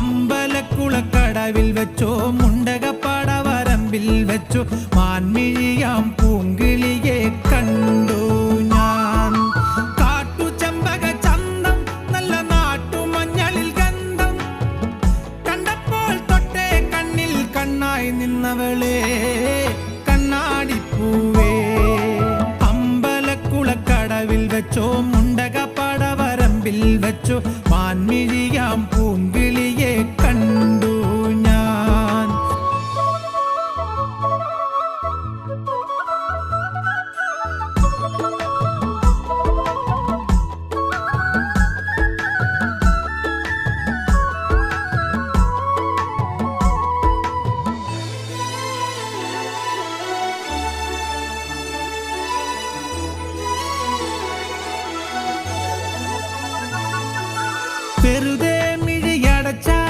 അമ്പലക്കുളക്കടവിൽ വെച്ചോ മുണ്ടകപ്പാട വരമ്പിൽ വെച്ചോ മാൻമിഴിയാം പൂങ്കിളിയെ കണ്ടു ഞാൻ. കാട്ടുചെമ്പക ചന്തം നല്ല നാട്ടുമഞ്ഞളിൽ ഗന്ധം. കണ്ടപ്പോൾ തൊട്ടേ കണ്ണിൽ കണ്ണായി നിന്നവളെ കണ്ണാടിപ്പൂവേ. അമ്പലക്കുളക്കടവിൽ വെച്ചോ മുണ്ടകപ്പാട വരമ്പിൽ വെച്ചോ മാൻമിഴിയാം പൂ